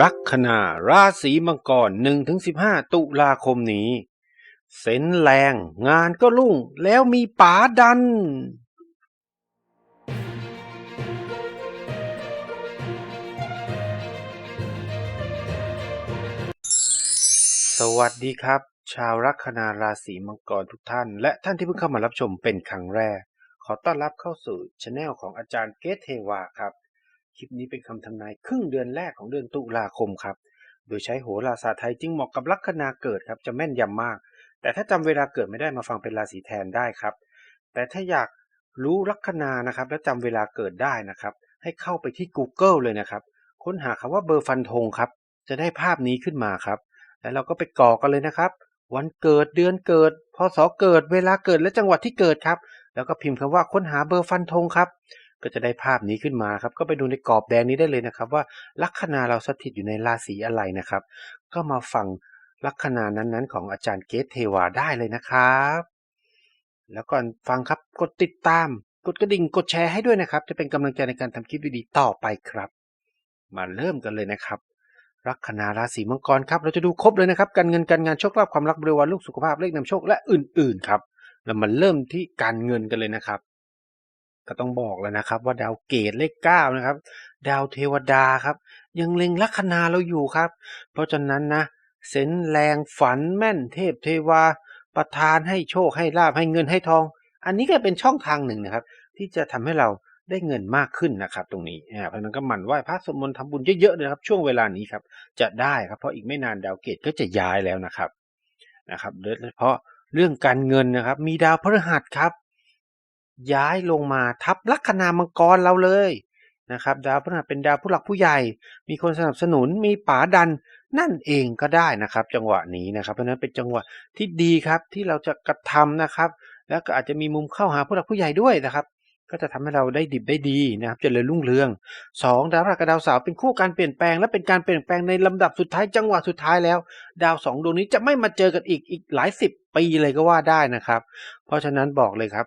ลัคนาราศีมังกร1-15 ตุลาคมนี้ เซนแรงงานก็รุ่งแล้วมีป๋าดัน สวัสดีครับ ชาวลัคนาราศีมังกรทุกท่าน และท่านที่เพิ่งเข้ามารับชมเป็นครั้งแรก ขอต้อนรับเข้าสู่ช anel ของอาจารย์เกตเทวาครับ คลิปนี้เป็นคำทำนายครึ่งเดือนแรกของเดือนตุลาคมครับ โดยใช้โหราศาสตร์ไทยจึงเหมาะกับลัคนาเกิดครับจะแม่นยำมาก แต่ถ้าจำเวลาเกิดไม่ได้มาฟังเป็นราศีแทนได้ครับ แต่ถ้าอยากรู้ลัคนานะครับ และจำเวลาเกิดได้นะครับ ให้เข้าไปที่ Google เลยนะครับ ค้นหาคำว่าเบอร์ฟันธงครับ จะได้ภาพนี้ขึ้นมาครับ แล้วเราก็ไปกรอกกันเลยนะครับ วันเกิดเดือนเกิดพศเกิดเวลาเกิดและจังหวัดที่เกิดครับ แล้วก็พิมพ์คำว่าค้นหาเบอร์ฟันธงครับ ก็จะได้ภาพนี้ขึ้นมาครับ ก็ไปดูในกรอบแดงนี้ได้เลยนะครับ ว่าลัคนาเราสถิตอยู่ในราศีอะไรนะครับ ก็มาฟังลัคนานั้นๆ ของอาจารย์เกตเทวาได้เลยนะครับ แล้วก่อนฟังครับกดติดตาม กดกระดิ่งกดแชร์ให้ด้วยนะครับ จะเป็นกำลังใจในการทำคลิปดีๆต่อไปครับ มาเริ่มกันเลยนะครับลัคนาราศีมังกรครับเราจะดูครบเลยนะครับ การเงินการงานโชคลาภความรักบริวารลูกสุขภาพเลขนำโชคและอื่นๆครับเรามาเริ่มที่การเงินกันเลยนะครับ ก็ต้องบอกแล้วนะครับ ว่าดาวเกตเลขเก้านะครับ ดาวเทวดาครับ ยังเล็งลัคนาเราอยู่ครับ เพราะฉะนั้นนะเซนแรงฝันแม่นเทพเทวา ประทานให้โชคให้ลาบให้เงินให้ทอง อันนี้ก็เป็นช่องทางหนึ่งนะครับ ที่จะทำให้เราได้เงินมากขึ้นนะครับ ตรงนี้อ่าเพราะฉะนั้นก็หมั่นไหว้พระสวดมนต์ทำบุญเยอะๆเลยครับ ช่วงเวลานี้ครับจะได้ครับ เพราะอีกไม่นานดาวเกตก็จะย้ายแล้วนะครับนะครับโดยเฉพาะเรื่องการเงินนะครับ มีดาวพฤหัสครับ ย้ายลงมาทับลัคนามังกรเราเลยนะครับดาวพฤหัสเป็นดาวผู้หลักผู้ใหญ่ มีคนสนับสนุนมีป๋าดันนั่นเองก็ได้นะครับ จังหวะนี้นะครับเพราะนั้นเป็นจังหวะที่ดีครับที่เราจะกระทำนะครับ แล้วก็อาจจะมีมุมเข้าหาผู้หลักผู้ใหญ่ด้วยนะครับ ก็จะทำให้เราได้ดิบได้ดีนะครับเจริญรุ่งเรืองสองดาวพฤหัสกับดาวเสาร์เป็นคู่การเปลี่ยนแปลง และเป็นการเปลี่ยนแปลงในลำดับสุดท้ายจังหวะสุดท้ายแล้ว ดาวสองดวงนี้จะไม่มาเจอกันอีกอีกหลายสิบปีเลยก็ว่าได้นะครับ เพราะฉะนั้นบอกเลยครับ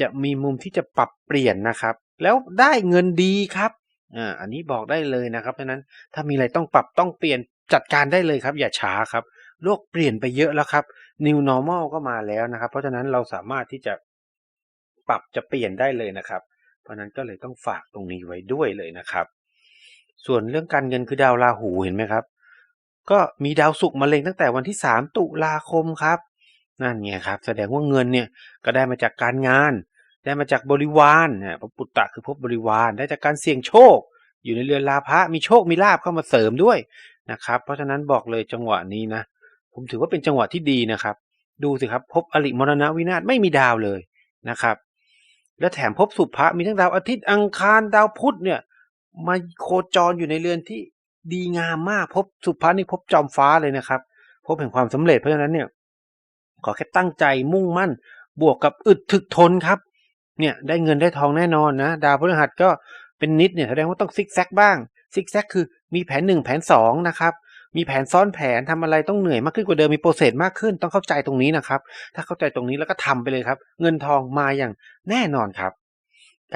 จะมีมุมที่จะปรับเปลี่ยนนะครับ แล้วได้เงินดีครับอ่าอันนี้บอกได้เลยนะครับเพราะฉะนั้นถ้ามีอะไรต้องปรับต้องเปลี่ยนจัดการได้เลยครับ อย่าช้าครับ โลกเปลี่ยนไปเยอะแล้วครับ New Normal ก็มาแล้วนะครับ เพราะฉะนั้นเราสามารถที่จะปรับจะเปลี่ยนได้เลยนะครับ เพราะฉะนั้นก็เลยต้องฝากตรงนี้ไว้ด้วยเลยนะครับ ส่วนเรื่องการเงินคือดาวราหูเห็นไหมครับ ก็มีดาวศุกร์มาเล็งตั้งแต่วันที่ 3 ตุลาคมครับ นั่นไงครับ แสดงว่าเงินเนี่ยก็ได้มาจากการงาน ได้มาจากบริวารนะพระปุตตะคือพบบริวารได้จากการเสี่ยงโชค อยู่ในเรือนลาภะมีโชคมีลาภเข้ามาเสริมด้วยนะครับ เพราะฉะนั้นบอกเลยจังหวะนี้นะ ผมถือว่าเป็นจังหวะที่ดีนะครับ ดูสิครับภพอริมรณวินาศไม่มีดาวเลยนะครับ และแถมภพสุภะมีทั้งดาวอาทิตย์อังคารดาวพุธเนี่ยมาโคจรอยู่ในเรือนที่ดีงามมากภพสุภะนี่ภพจอมฟ้าเลยนะครับภพแห่งความสำเร็จเพราะฉะนั้นเนี่ย ขอแค่ตั้งใจมุ่งมั่น บวกกับอึดถึกทนครับ เนี่ยได้เงินได้ทองแน่นอนนะ ดาวพฤหัสก็เป็นนิดเนี่ยแสดงว่าต้องซิกแซกบ้างซิกแซกคือมีแผนหนึ่งแผนสองนะครับมีแผนซ้อนแผนทำอะไรต้องเหนื่อยมากขึ้นกว่าเดิมมีโปรเซสมากขึ้นต้องเข้าใจตรงนี้นะครับ ถ้าเข้าใจตรงนี้แล้วก็ทำไปเลยครับ เงินทองมาอย่างแน่นอนครับ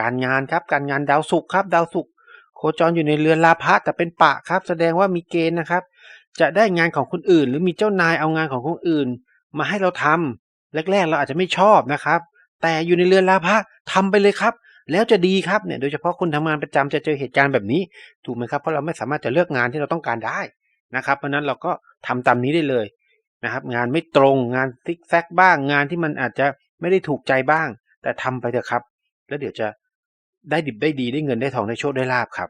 การงานครับการงานดาวศุกร์ครับ ดาวศุกร์โคจรอยู่ในเรือนลาภะแต่เป็นปะครับ แสดงว่ามีเกณฑ์นะครับ จะได้งานของคนอื่น หรือมีเจ้านายเอางานของคนอื่น มาให้เราทำแรกๆ เราอาจจะไม่ชอบนะครับ แต่อยู่ในเรือนลาภะทำไปเลยครับ แล้วจะดีครับเนี่ยโดยเฉพาะคนทำงานประจำจะเจอเหตุการณ์แบบนี้ ถูกไหมครับเพราะเราไม่สามารถจะเลือกงานที่เราต้องการได้นะครับ เพราะนั้นเราก็ทำตามนี้ได้เลยนะครับ งานไม่ตรงงานซิกแซกบ้างงานที่มันอาจจะไม่ได้ถูกใจบ้าง แต่ทำไปเถอะครับ แล้วเดี๋ยวจะได้ดิบได้ดีได้เงินได้ทองได้โชคได้ลาบครับ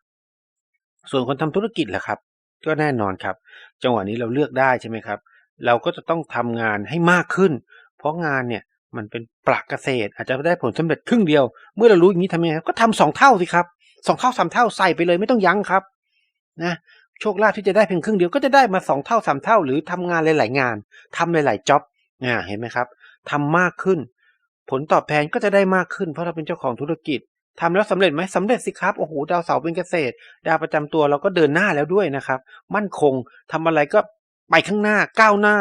ส่วนคนทำธุรกิจล่ะครับ ก็แน่นอนครับ จังหวะนี้เราเลือกได้ใช่ไหมครับ เราก็จะต้องทำงานให้มากขึ้น เพราะงานเนี่ยมันเป็นปลักเกษตร อาจจะได้ผลสำเร็จครึ่งเดียว เมื่อเรารู้อย่างนี้ทำยังไงก็ทำสองเท่าสิครับสองเท่าสามเท่าใส่ไปเลยไม่ต้องยั้งครับนะโชคลาภที่จะได้เพียงครึ่งเดียวก็จะได้มาสองเท่าสามเท่า หรือทำงานหลาย ๆ งานทำหลาย ๆจ็อบอ่าเห็นไหมครับทำมากขึ้น ผลตอบแทนก็จะได้มากขึ้น เพราะเราเป็นเจ้าของธุรกิจทำแล้วสำเร็จไหมสำเร็จสิครับโอ้โหดาวเสาเป็นเกษตร ดาวประจำตัวเราก็เดินหน้าแล้วด้วยนะครับ มั่นคงทำอะไรก็ ไปข้างหน้าก้าวหน้า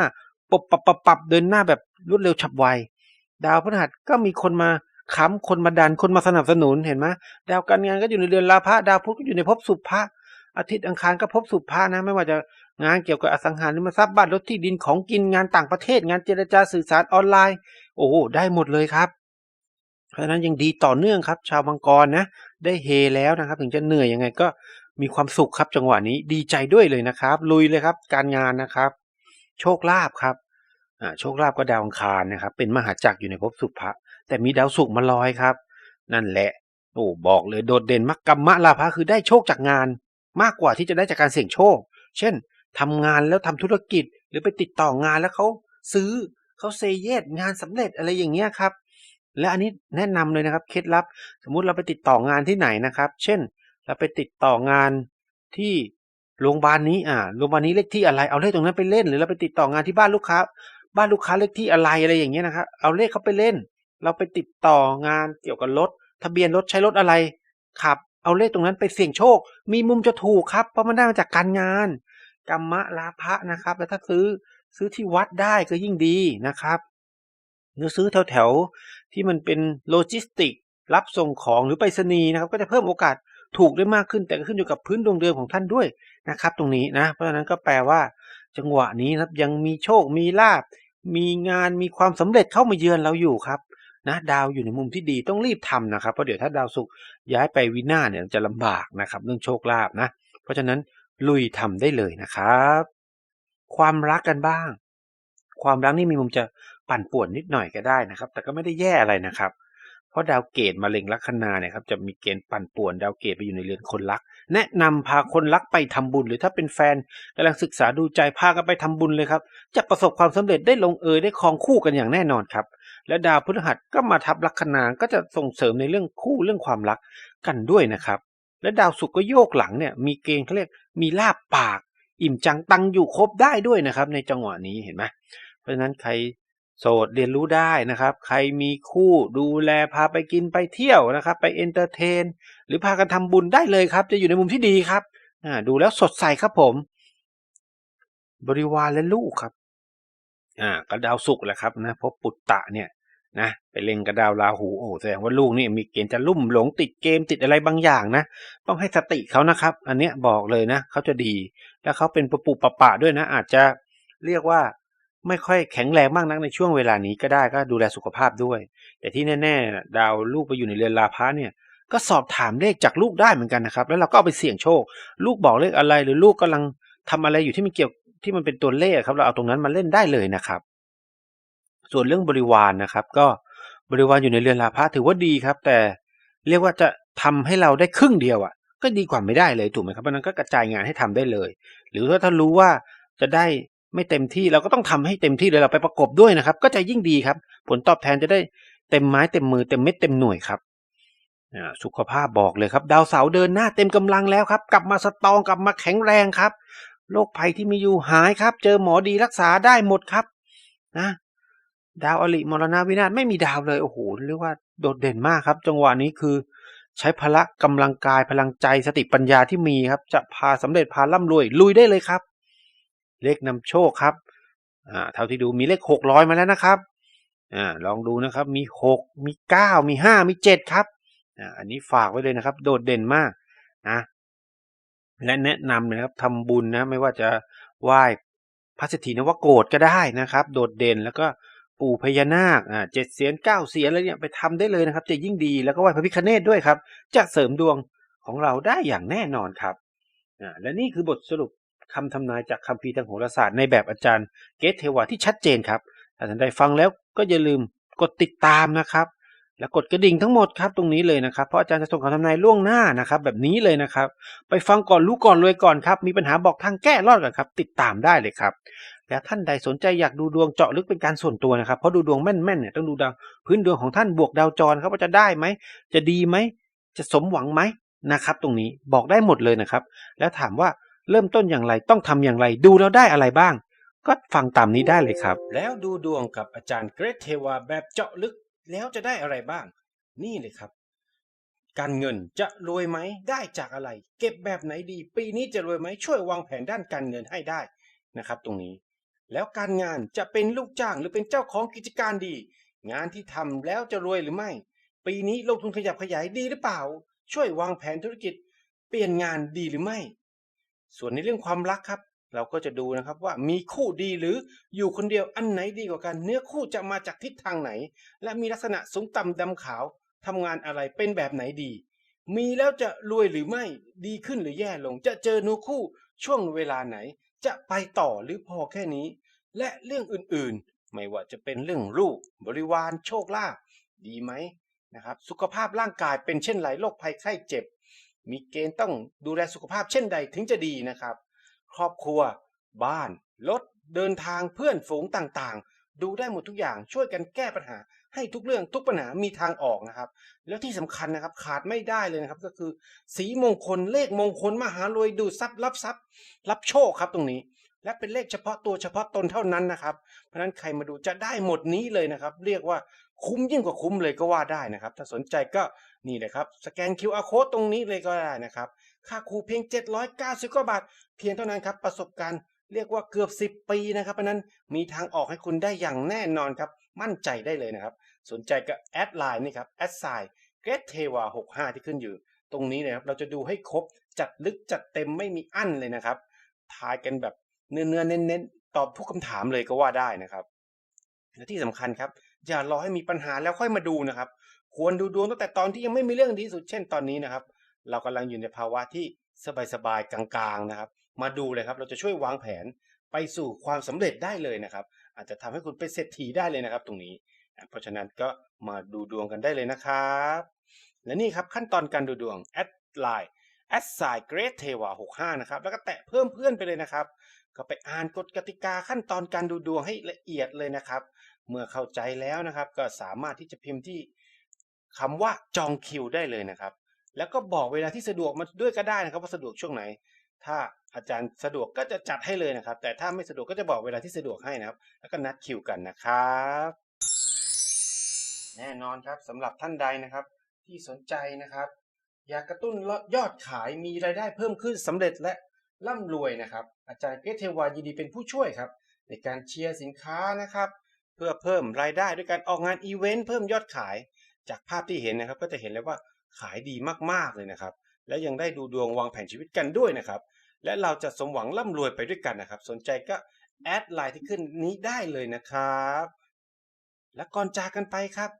ปรับปับปับปับเดินหน้าแบบรวดเร็วฉับไว ดาวพฤหัสก็มีคนมาค้ำคนมาดันคนมาสนับสนุนเห็นไหมดาวการงานก็อยู่ในเดือนลาภะดาวพุธก็อยู่ในภพสุภะอาทิตย์อังคารก็พบสุภานะไม่ว่าจะงานเกี่ยวกับอสังหาริมทรัพย์บ้านรถที่ดินของกินงานต่างประเทศ งานเจรจาสื่อสารออนไลน์ โอ้โหได้หมดเลยครับ เพราะฉะนั้นยังดีต่อเนื่องครับ ชาวมังกรนะ ได้เฮแล้วนะครับ ถึงจะเหนื่อยยังไงก็ มีความสุขครับจังหวะนี้ดีใจด้วยเลยนะครับ ลุยเลยครับ การงานนะครับ โชคลาภครับอ่าโชคลาภก็ดาวอังคารนะครับ เป็นมหาจักรอยู่ในภพสุภะแต่มีดาวศุกร์มาลอยครับ นั่นแหละโอ้บอกเลยโดดเด่นมักกรรมะลาภะคือได้โชคจากงาน มากกว่าที่จะได้จากการเสี่ยงโชค เช่นทำงานแล้วทำธุรกิจ หรือไปติดต่องานแล้วเขาซื้อเขาเซเยสงานสำเร็จอะไรอย่างเงี้ยครับ และอันนี้แนะนำเลยนะครับ เคล็ดลับ สมมุติเราไปติดต่องานที่ไหนนะครับ เช่น เราไปติดต่องานที่โรงพยาบาลนี้อ่าโรงพยาบาลนี้เลขที่อะไร เอาเลขตรงนั้นไปเล่น หรือเราไปติดต่องานที่บ้านลูกค้า บ้านลูกค้าเลขที่อะไรอะไรอย่างเงี้ยนะครับ เอาเลขเขาไปเล่น เราไปติดต่องานเกี่ยวกับรถ ทะเบียนรถใช้รถอะไรขับ เอาเลขตรงนั้นไปเสี่ยงโชค มีมุมจะถูกครับ เพราะมันได้มาจากการงาน กรรมะลาภะนะครับ แล้วถ้าซื้อซื้อที่วัดได้ก็ยิ่งดีนะครับหรือซื้อแถวแถวที่มันเป็นโลจิสติก รับส่งของหรือไปรษณีย์นะครับ ก็จะเพิ่มโอกาส ถูกได้มากขึ้นแต่ก็ขึ้นอยู่กับพื้นดวงเดิมของท่านด้วยนะครับ ตรงนี้นะ เพราะฉะนั้นก็แปลว่าจังหวะนี้ครับยังมีโชคมีลาบ มีงานมีความสำเร็จเข้ามาเยือนเราอยู่ครับนะดาวอยู่ในมุมที่ดีต้องรีบทำนะครับเพราะเดี๋ยวถ้าดาวศุกย้ายไปวินาเนี่ยจะลำบากนะครับเรื่องโชคลาภนะ เพราะฉะนั้นลุยทำได้เลยนะครับ ความรักกันบ้าง ความรักนี่มีมุมจะปั่นป่วนนิดหน่อยก็ได้นะครับ แต่ก็ไม่ได้แย่อะไรนะครับ เพราะดาวเกตมาเล็งลัคนาเนี่ยครับจะมีเกณฑ์ปั่นป่วนดาวเกตไปอยู่ในเรือนคนรัก แนะนำพาคนรักไปทำบุญ หรือถ้าเป็นแฟนกำลังศึกษาดูใจพากันไปทำบุญเลยครับ จะประสบความสำเร็จได้ลงเอยได้ครองคู่กันอย่างแน่นอนครับ และดาวพฤหัสก็มาทับลัคนาก็จะส่งเสริมในเรื่องคู่เรื่องความรักกันด้วยนะครับ และดาวศุกร์ก็โยกหลังเนี่ยมีเกณฑ์เขาเรียกมีลาบปาก อิ่มจังตังอยู่ครบได้ด้วยนะครับ ในจังหวะนี้เห็นไหมเพราะฉะนั้นใคร โสดเรียนรู้ได้นะครับ ใครมีคู่ดูแลพาไปกินไปเที่ยวนะครับ ไปเอนเตอร์เทน หรือพากันทำบุญได้เลยครับ จะอยู่ในมุมที่ดีครับอ่าดูแล้วสดใสครับผม บริวารและลูกครับ อ่าก็ดาวศุกแหละครับนะเพราะปุตตะเนี่ยนะไปเล็งกับดาวราหูโอ้แสดงว่าลูกนี่มีเกณฑ์จะลุ่มหลงติดเกมติดอะไรบางอย่างนะ ต้องให้สติเขานะครับ อันเนี้ยบอกเลยนะเขาจะดี แล้วเขาเป็นปะปุปะปะด้วยนะ อาจจะเรียกว่า ไม่ค่อยแข็งแรงมากนักในช่วงเวลานี้ก็ได้ก็ดูแลสุขภาพด้วย แต่ที่แน่ๆน่ดาวลูกไปอยู่ในเรือนลาภะเนี่ยก็สอบถามเลขจากลูกได้เหมือนกันนะครับ แล้วเราก็เอาไปเสี่ยงโชค ลูกบอกเลขอะไรหรือลูกกำลังทำอะไรอยู่ที่มันเกี่ยวที่มันเป็นตัวเลขครับ เราเอาตรงนั้นมาเล่นได้เลยนะครับ ส่วนเรื่องบริวารนะครับ ก็บริวารอยู่ในเรือนลาภะถือว่าดีครับ แต่เรียกว่าจะทำให้เราได้ครึ่งเดียวอะ ก็ดีกว่าไม่ได้เลยถูกไหมครับเพราะนั้นก็กระจายงานให้ทำได้เลย หรือถ้าถ้ารู้ว่าจะได้ ไม่เต็มที่เราก็ต้องทำให้เต็มที่เลยเราไปประกบด้วยนะครับ ก็จะยิ่งดีครับ ผลตอบแทนจะได้เต็มไม้เต็มมือเต็มเม็ดเต็มหน่วยครับสุขภาพบอกเลยครับ ดาวเสาร์เดินหน้าเต็มกำลังแล้วครับ กลับมาสตองกลับมาแข็งแรงครับโรคภัยที่มีอยู่หายครับ เจอหมอดีรักษาได้หมดครับนะดาวอริมรณวินาศไม่มีดาวเลยโอ้โหเรียกว่าโดดเด่นมากครับ จังหวะนี้คือ ใช้พละกำลังกายพลังใจสติปัญญาที่มีครับ จะพาสำเร็จพาร่ำรวยลุยได้เลยครับ เลขนำโชคครับอ่าเท่าที่ดูมีเลขหกร้อยมาแล้วนะครับอ่าลองดูนะครับมีหกมีเก้ามีห้ามีเจ็ดครับอ่าอันนี้ฝากไว้เลยนะครับ โดดเด่นมากนะและแนะนำนะครับทำบุญนะไม่ว่าจะไหว้พระเศรษฐีนวโกฏก็ได้นะครับ โดดเด่นแล้วก็ปู่พญานาคอ่าเจ็ดเสียนเก้าเสียนอะไรเนี่ยไปทำได้เลยนะครับ จะยิ่งดีแล้วก็ไหว้พระพิฆเนศด้วยครับ จะเสริมดวงของเราได้อย่างแน่นอนครับอ่าและนี่คือบทสรุป คำทำนายจากคัมภีร์ทางโหราศาสตร์ในแบบอาจารย์เกตเทวาที่ชัดเจนครับถ้าท่านใดฟังแล้วก็อย่าลืมกดติดตามนะครับ และกดกระดิ่งทั้งหมดครับตรงนี้เลยนะครับเพราะอาจารย์จะส่งคำทำนายล่วงหน้านะครับ แบบนี้เลยนะครับ ไปฟังก่อนรู้ก่อนรวยก่อนครับ มีปัญหาบอกทางแก้รอดกันครับ ติดตามได้เลยครับแล้วท่านใดสนใจอยากดูดวงเจาะลึกเป็นการส่วนตัวนะครับเพราะดูดวงแม่นๆเนี่ยต้องดูดาวพื้นดวงของท่านบวกดาวจรครับว่าจะได้ไหมจะดีไหมจะสมหวังไหมนะครับ ตรงนี้บอกได้หมดเลยนะครับ แล้วถามว่า เริ่มต้นอย่างไรต้องทำอย่างไร ดูแล้วได้อะไรบ้าง ก็ฟังตามนี้ได้เลยครับ แล้วดูดวงกับอาจารย์เกรทเทวาแบบเจาะลึกแล้วจะได้อะไรบ้าง นี่เลยครับ การเงินจะรวยไหมได้จากอะไร เก็บแบบไหนดี ปีนี้จะรวยไหมช่วยวางแผนด้านการเงินให้ได้นะครับ ตรงนี้ แล้วการงานจะเป็นลูกจ้างหรือเป็นเจ้าของกิจการดี งานที่ทำแล้วจะรวยหรือไม่ ปีนี้ลงทุนขยับขยายดีหรือเปล่า ช่วยวางแผนธุรกิจ เปลี่ยนงานดีหรือไม่ ส่วนในเรื่องความรักครับ เราก็จะดูนะครับว่ามีคู่ดีหรืออยู่คนเดียวอันไหนดีกว่ากัน เนื้อคู่จะมาจากทิศทางไหน และมีลักษณะสูงต่ำดำขาวทำงานอะไรเป็นแบบไหนดี มีแล้วจะรวยหรือไม่ดีขึ้นหรือแย่ลง จะเจอเนื้อคู่ช่วงเวลาไหน จะไปต่อหรือพอแค่นี้ และเรื่องอื่นๆ ไม่ว่าจะเป็นเรื่องลูกบริวารโชคลาภดีไหมนะครับ สุขภาพร่างกายเป็นเช่นไรโรคภัยไข้เจ็บ มีเกณฑ์ต้องดูแลสุขภาพเช่นใดถึงจะดีนะครับ ครอบครัว บ้าน รถ เดินทางเพื่อนฝูงต่างๆ ดูได้หมดทุกอย่างช่วยกันแก้ปัญหา ให้ทุกเรื่องทุกปัญหามีทางออกนะครับ แล้วที่สำคัญนะครับขาดไม่ได้เลยนะครับก็คือ สีมงคลเลขมงคลมหารวยดูทรัพย์รับทรัพย์ รับโชคครับตรงนี้ และเป็นเลขเฉพาะตัวเฉพาะตนเท่านั้นนะครับ เพราะฉะนั้นใครมาดูจะได้หมดนี้เลยนะครับ เรียกว่า คุ้มยิ่งกว่าคุ้มเลยก็ว่าได้นะครับ ถ้าสนใจก็นี่เลยครับ สแกน QR code ตรงนี้เลยก็ได้นะครับ ค่าครูเพียง 790กว่าบาท เพียงเท่านั้นครับ ประสบการณ์เรียกว่าเกือบ 10 ปีนะครับเพราะนั้นมีทางออกให้คุณได้อย่างแน่นอนครับ มั่นใจได้เลยนะครับ สนใจก็แอดไลน์นี่ครับแอดไซน์เกรดเทวา65 ที่ขึ้นอยู่ ตรงนี้เลยครับเราจะดูให้ครบจัดลึกจัดเต็มไม่มีอั้นเลยนะครับทายกันแบบเนื้อเนื้อๆเน้นๆตอบทุกคำถามเลยก็ว่าได้นะครับและที่สำคัญครับ อย่ารอให้มีปัญหาแล้วค่อยมาดูนะครับ ควรดูดวงตั้งแต่ตอนที่ยังไม่มีเรื่องดีสุดเช่นตอนนี้นะครับ เรากำลังอยู่ในภาวะที่สบายๆกลางๆนะครับ มาดูเลยครับ เราจะช่วยวางแผนไปสู่ความสำเร็จได้เลยนะครับ อาจจะทำให้คุณเป็นเศรษฐีได้เลยนะครับ ตรงนี้ เพราะฉะนั้นก็มาดูดวงกันได้เลยนะครับ และนี่ครับขั้นตอนการดูดวงแอดไลน์แอดไซเกรดเทวา65นะครับแล้วก็แตะเพิ่มเพื่อนไปเลยนะครับ ก็ไปอ่านกฎกติกาขั้นตอนการดูดวงให้ละเอียดเลยนะครับ เมื่อเข้าใจแล้วนะครับ ก็สามารถที่จะพิมพ์ที่คำว่าจองคิวได้เลยนะครับ แล้วก็บอกเวลาที่สะดวกมาด้วยก็ได้นะครับว่าสะดวกช่วงไหน ถ้าอาจารย์สะดวกก็จะจัดให้เลยนะครับ แต่ถ้าไม่สะดวกก็จะบอกเวลาที่สะดวกให้นะครับ แล้วก็นัดคิวกันนะครับ แน่นอนครับสำหรับท่านใดนะครับ ที่สนใจนะครับ อยากกระตุ้นยอดขายมีรายได้เพิ่มขึ้นสำเร็จและร่ำรวยนะครับ อาจารย์เกรทเทวายินดีเป็นผู้ช่วยครับ ในการเชียร์สินค้านะครับ เพื่อเพิ่มรายได้ด้วยการออกงานอีเวนต์เพิ่มยอดขาย จากภาพที่เห็นนะครับ ก็จะเห็นเลยว่าขายดีมากๆเลยนะครับ และยังได้ดูดวงวางแผนชีวิตกันด้วยนะครับ และเราจะสมหวังร่ำรวยไปด้วยกันนะครับ สนใจก็แอดไลน์ที่ขึ้นนี้ได้เลยนะครับ และก่อนจากกันไปครับ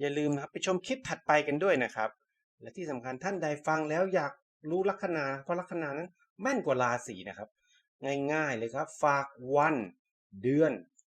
อย่าลืมนะครับไปชมคลิปถัดไปกันด้วยนะครับ และที่สำคัญท่านใดฟังแล้วอยากรู้ลัคนาเพราะลัคนานั้นแม่นกว่าราศีนะครับ ง่ายๆเลยครับ ฝากวัน เดือน